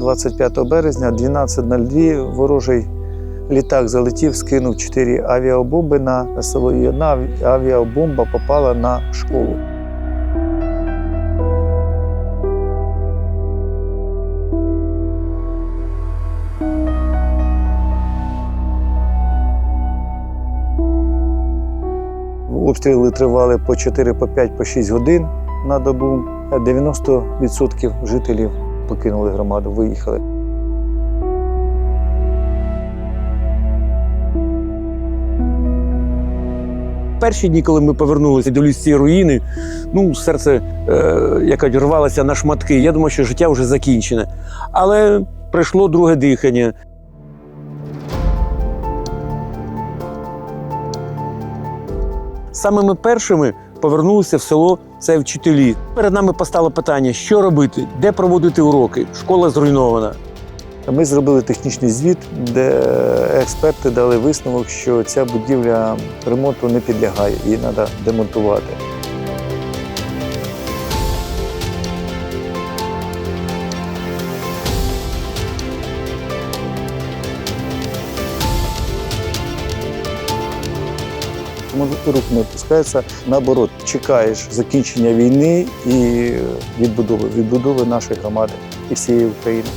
25 березня 12.02 ворожий літак залетів, скинув чотири авіабомби на село. І одна авіабомба попала на школу. Обстріли тривали по 4, по 5, по 6 годин на добу. 90% жителів покинули громаду, виїхали. Перші дні, коли ми повернулися до цієї руїни, ну, серце е, яка рвалося на шматки. Я думав, що життя вже закінчене. Але прийшло друге дихання. Самими першими повернулися в село це вчителі. Перед нами постало питання, що робити, де проводити уроки. Школа зруйнована. Ми зробили технічний звіт, де експерти дали висновок, що ця будівля ремонту не підлягає, її треба демонтувати. Тому рух не опускається. Наоборот, чекаєш закінчення війни і відбудови, відбудови нашої громади і всієї України.